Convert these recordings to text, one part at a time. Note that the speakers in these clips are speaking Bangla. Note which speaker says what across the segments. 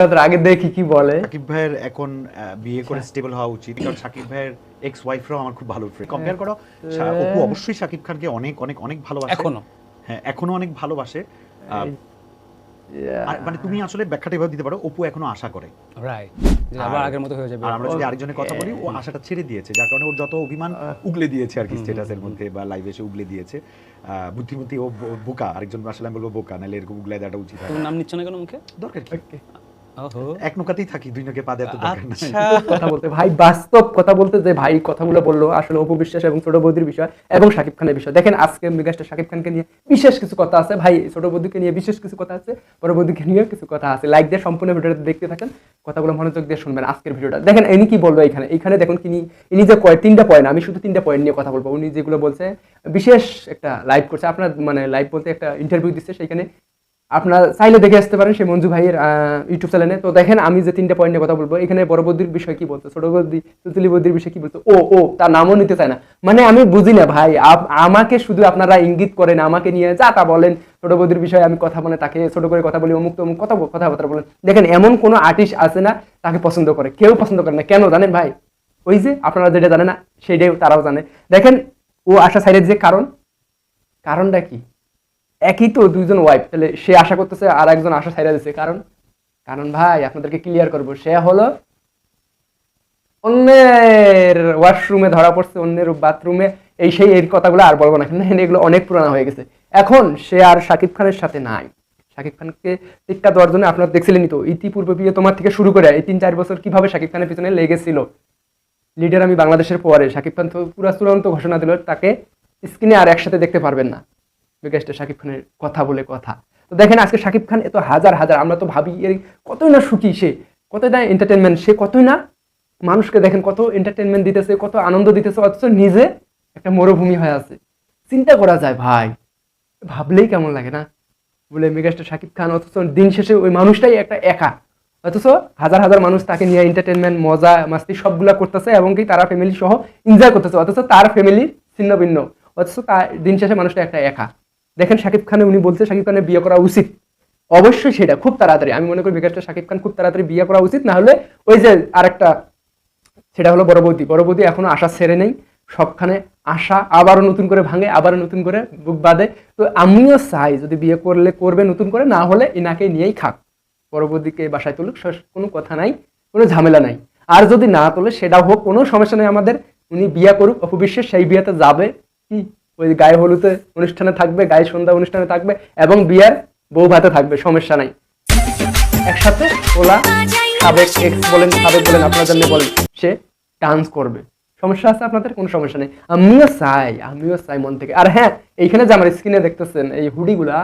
Speaker 1: আগে দেখি কি বলে।
Speaker 2: সাকিব ভাইয়ের এখন বিয়ে করে স্টেবল হওয়া উচিত। কারণ সাকিব ভাইয়ের এক্স ওয়াইফরাও আমার খুব ভালো ফ্রেন্ড কম্পেয়ার করো অপু অবশ্যই সাকিব খানকে অনেক অনেক অনেক ভালোবাসে।
Speaker 3: এখনও।
Speaker 2: হ্যাঁ এখনও অনেক ভালোবাসে। আর মানে তুমি আসলে ব্যাখ্যাটা এভাবে দিতে পারো অপু এখনও আশা করে।
Speaker 3: রাইট আবার আগের মতো হয়ে যাবে।
Speaker 2: আর আমরা যদি আরেকজনের কথা বলি ও আশাটা ছেড়ে দিয়েছে। যার কারণে ওর যত অভিমান উগলে দিয়েছে আর কি স্ট্যাটাসের মধ্যে বা লাইভে এসে উগলে দিয়েছে। আহ, বুদ্ধিমতী ও বোকা। আরেকজন আসলে আমি বলব বোকা নাহলে এরকম উগলে দেওয়াটা উচিত
Speaker 3: তুমি নাম নিচ্ছ না কেন মুখে?
Speaker 2: দরকার কি? এক নৌকাতেই থাকি দুই নৌকে পা
Speaker 3: আচ্ছা।
Speaker 1: কথা বলতে ভাই বাস্তব কথা বলতে যে ভাই কথাগুলো বলল আসলে এবং ছোট বৌদির বিষয় এবং শাকিব খানের বিষয়। দেখেন আজকে মেগাস্টার শাকিব খানকে নিয়ে বিশেষ কিছু কথা আছে। ভাই ছোট বৌদিকে নিয়ে বিশেষ কিছু কথা আছে বড় বৌদিকে নিয়ে কিছু কথা আছে। লাইক দিয়ে সম্পূর্ণ ভিডিওটা দেখতে থাকেন কথাগুলো মনোযোগ দিয়ে শুনবেন আজকের ভিডিওটা। দেখেন ইনি কি বলব এখানে? এখানে দেখুন তিনি ইনি যে কয় তিনটা পয়েন্ট আমি শুধু তিনটা পয়েন্ট নিয়ে কথা বলব। উনি যেগুলো বলছে বিশেষ একটা লাইভ করছে। আপনার মানে লাইভ বলতে একটা ইন্টারভিউ দিচ্ছে সেখানে আপনারা চাইলে দেখে আসতে পারেন সেই মঞ্জু ভাইয়ের ইউটিউব চ্যানেলে তো দেখেন, আমি যে তিনটা পয়েন্ট নিয়ে কথা বলব, এখানে বড় বৌদির বিষয় কি বলতো, ছোট বৌদি তুতুলি বৌদির বিষয় কি বলতো, ও ও, তার নামও নিতে চায় না। মানে আমি বুঝি না ভাই আমাকে শুধু আপনারা ইঙ্গিত করেন, আমাকে নিয়ে যা তা বলেন। ছোট বৌদির বিষয়ে আমি কথা বলে, তাকে ছোট করে কথা বলি, অমুক তমুক কথা কথাবার্তা বলেন। দেখেন, এমন কোনো আর্টিস্ট আছে না, তাকে পছন্দ করে, কেউ পছন্দ করে না। কেন জানেন ভাই? ওই যে, আপনারা যেটা জানেন না সেইটাই তারাও জানে। দেখেন, ও আসা সাইডের যে কারণ? কারণটা কি? একই তো দুইজন ওয়াইফ তাহলে সে আশা করতেছে আর একজন আশা ছাইরা দিচ্ছে কারণ কারণ ভাই, আপনাদেরকে ক্লিয়ার করব, সে হলো অন্যের ওয়াশরুমে ধরা পড়ছে, অন্যের বাথরুমে এই সেই এর কথাগুলো আর বলব না। কেন এগুলো অনেক পুরানো হয়ে গেছে। এখন সে আর শাকিব খানের সাথে নাই। শাকিব খানকে টিক্কা দেওয়ার জন্য আপনারা দেখছিলেনই তো, ইতিপূর্বে বিয়ে তোমার থেকে শুরু করে এই তিন চার বছর কীভাবে শাকিব খানের পিছনে লেগেছিল। লিডার আমি বাংলাদেশের পরে। শাকিব খান তো পুরো চূড়ান্ত ঘোষণা দিল, তাকে স্ক্রিনে আর একসাথে দেখতে পারবেন না। বিকাশটা শাকিব খানের কথা বলে কথা। তো দেখেন আজকে শাকিব খান এত হাজার হাজার, আমরা তো ভাবি এর কতই না সুখী সে, কতই না এন্টারটেনমেন্ট সে কতই না মানুষকে দেখেন কত এন্টারটেনমেন্ট দিতেছে, কত আনন্দ দিতেছে, অথচ নিজে একটা মরুভূমি হয়ে আছে। চিন্তা করা যায়, ভাই, ভাবলেই কেমন লাগে না? বলে মেগাস্টার শাকিব খান, অথচ দিন শেষে ওই মানুষটাই একটা একা। অথচ হাজার হাজার মানুষ তাকে নিয়ে এন্টারটেনমেন্ট মজা, মাস্তি সবগুলা করতেছে এবং কি তারা ফ্যামিলি সহ এনজয় করতেছে, অথচ তার ফ্যামিলি ছিন্ন ভিন্ন। অথচ তার দিন শেষে মানুষটা একটা একা। দেখেন শাকিব খানে, উনি বলছে শাকিব খানের বিয়ে করা উচিত। অবশ্যই সেটা, খুব তাড়াতাড়ি। আমি মনে করি বিকাশটা শাকিব খান খুব তাড়াতাড়ি বিয়ে করা উচিত, না হলে ওই যে আরেকটা, সেটা হলো বড়বতী বড়বতী এখনও আশা ছেড়ে নেই, সবখানে আশা আবারও নতুন করে ভাঙে, আবারও নতুন করে বুক বাঁধে। তো আমিও চাই যদি বিয়ে করলে, করবে নতুন করে, না হলে এনাকে নিয়েই খাক। পরবর্তীকে বাসায় তুলুক কোনো কথা নাই, কোনো ঝামেলা নাই। আর যদি না তোলে সেটা হোক, কোনো সমস্যা নেই আমাদের। উনি বিয়ে করুক অপবিশ্বাস সেই বিয়েতে যাবে, কি ওই গায়ে হলুদে অনুষ্ঠানে থাকবে, গায়ে সন্ধ্যা অনুষ্ঠানে থাকবে এবং বিয়ার বউ ভাতে থাকবে, সমস্যা নাই। একসাথে ওলা সাবেক এক্স বলেন, সাবেক বলেন আপনার জন্য বলেন, সে ডান্স করবে। সমস্যা আছে আপনাদের? কোনো সমস্যা নেই। আমিও চাই আমিও চাই মন থেকে। আর হ্যাঁ এইখানে যে আমার স্ক্রিনে দেখতেছেন, এই হুডিগুলা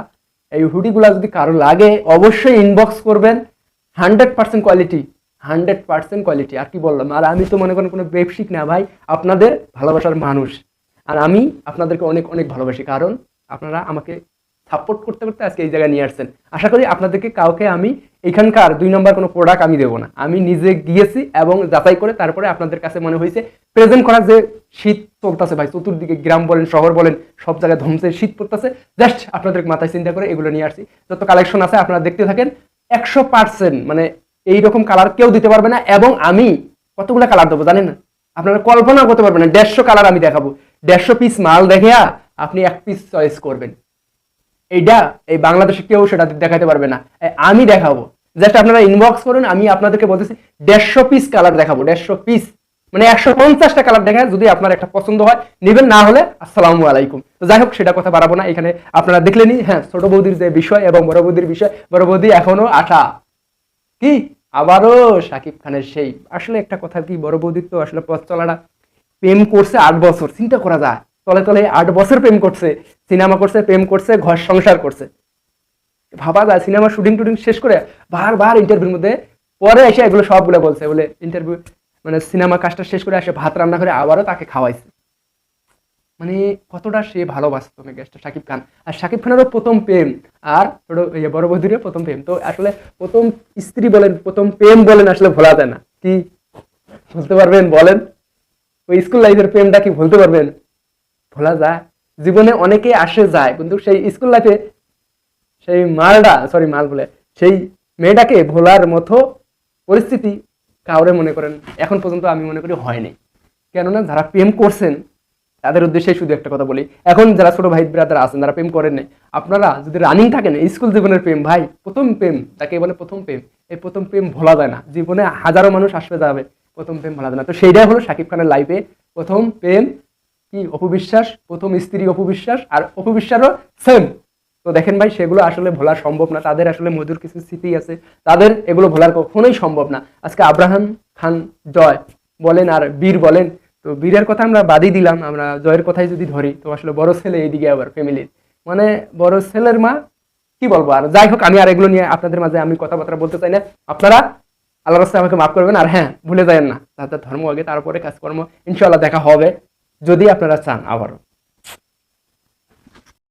Speaker 1: এই হুডিগুলা যদি কারও লাগে, অবশ্যই ইনবক্স করবেন। Hundred percent quality hundred percent quality আর কি বললাম? আর আমি তো মনে করেন কোনো বেপসিক না ভাই, আপনাদের ভালোবাসার মানুষ। আর আমি আপনাদেরকে অনেক অনেক ভালোবাসি। কারণ আপনারা আমাকে সাপোর্ট করতে করতে আজকে এই জায়গায় নিয়ে আসছেন। আশা করি আপনাদেরকে কাউকে আমি এখানকার দুই নম্বর কোনো প্রোডাক্ট আমি দেবো না। আমি নিজে গিয়েছি এবং যাচাই করে তারপরে আপনাদের কাছে মনে হয়েছে প্রেজেন্ট করার যে শীত চলতেছে ভাই, চতুর্দিকে গ্রাম বলেন, শহর বলেন, সব জায়গায় ধমসে শীত পড়তেছে। জাস্ট আপনাদের মাথায় চিন্তা করে এগুলো নিয়ে আসছি। যত কালেকশন আছে আপনারা দেখতে থাকেন, একশো পার্সেন্ট মানে এইরকম কালার কেউ দিতে পারবে না এবং আমি কতগুলো কালার দেবো জানেন না? আপনারা কল্পনা করতে পারবেন না, দেড়শো কালার আমি দেখাবো। দেড়শো পিস মাল দেখে আপনি এক পিস চয়েস করবেন। এইটা এই বাংলাদেশে কেউ সেটা দেখাতে পারবে না। আমি দেখাবো। জাস্ট আপনারা ইনবক্স করুন, আমি আপনাদেরকে বলতেছি, দেড়শো পিস কালার দেখাবো, দেড়শো পিস মানে একশো পঞ্চাশটা কালার দেখা যদি আপনার একটা পছন্দ হয়, নেবেন, না হলে আসসালামু আলাইকুম। তো যাই হোক, সেটা কথা বাড়াবো না, এখানে আপনারা দেখলেনি হ্যাঁ ছোট বৌদির যে বিষয় এবং বড় বৌদির বিষয়, বড় বৌদি এখনও আঠা। কি? আবারও শাকিব খানের সেই। আসলে একটা কথা কি, বড় বৌদির তো আসলে পথ চলাটা প্রেম করছে আট বছর, চিন্তা করা যায়। তলে তলে আট বছর প্রেম করছে, সিনেমা করছে, প্রেম করছে, ঘর সংসার করছে। ভাবা যায় সিনেমা শুটিং টুটিং শেষ করে বারবার ইন্টারভিউর মধ্যে পরে এসে এগুলো সবগুলো বলছে, বলে ইন্টারভিউ মানে সিনেমা কাজটা শেষ করে এসে ভাত রান্না করে আবারও তাকে খাওয়াইছে। মানে কতটা সে ভালোবাসতো মেগাস্টার শাকিব খান। আর শাকিব খানেরও প্রথম প্রেম, আর ছোট বড় বৌদিরও প্রথম প্রেম। তো আসলে প্রথম স্ত্রী বলেন, প্রথম প্রেম বলেন আসলে ভোলা যায় না। কি? বলতে পারবেন? বলেন। ওই স্কুল লাইফের প্রেমটা কি ভুলতে পারবেন? ভোলা যায় জীবনে অনেকে আসে যায়, কিন্তু সেই স্কুল লাইফে সেই মালটা সরি মাল বলে, সেই মেয়েটাকে ভোলার মতো পরিস্থিতি কাউরে মনে করেন, এখন পর্যন্ত আমি মনে করি হয়নি। কেননা যারা প্রেম করছেন, তাদের উদ্দেশ্যে শুধু একটা কথা বলি, এখন যারা ছোট ভাই ব্রাদার আছেন, যারা প্রেম করেন নাই আপনারা যদি রানিং থাকেন স্কুল জীবনের প্রেম, ভাই, প্রথম প্রেম তাকে বলে প্রথম প্রেম, এই প্রথম প্রেম ভোলা যায় না। জীবনে হাজারো মানুষ আসবে যাবে। প্রথম প্রেম ভোলা না তো সেইটাই হলো শাকিব খানের লাইফে প্রথম প্রেম, কি অপবিশ্বাস? প্রথম স্ত্রী অপবিশ্বাস আর অপবিশ্বাসও সেম তো দেখেন ভাই, সেগুলো আসলে ভোলা সম্ভব না। তাদের আসলে মধুর কিছু স্মৃতি আছে। তাদের এগুলো ভোলার কখনোই সম্ভব না। আজকে আব্রাহাম খান জয় বলেন আর বীর বলেন। তো বীরের কথা আমরা বাদই দিলাম। আমরা জয়ের কথাই যদি ধরি, তো আসলে বড় ছেলে এইদিকে আবার ফ্যামিলির মানে বড় ছেলের মা, কি বলব? আর যাই হোক, আমি আর এগুলো নিয়ে আপনাদের মাঝে আমি কথাবার্তা বলতে চাই না। আপনারা আল্লাহ রাস্তায় আমাকে মাফ করবেন, আর হ্যাঁ ভুলে যাবেন না। তাদের ধর্ম আগে, তারপরে কাজকর্ম ইনশাল্লাহ দেখা হবে। যদি আপনারা চান আবারও।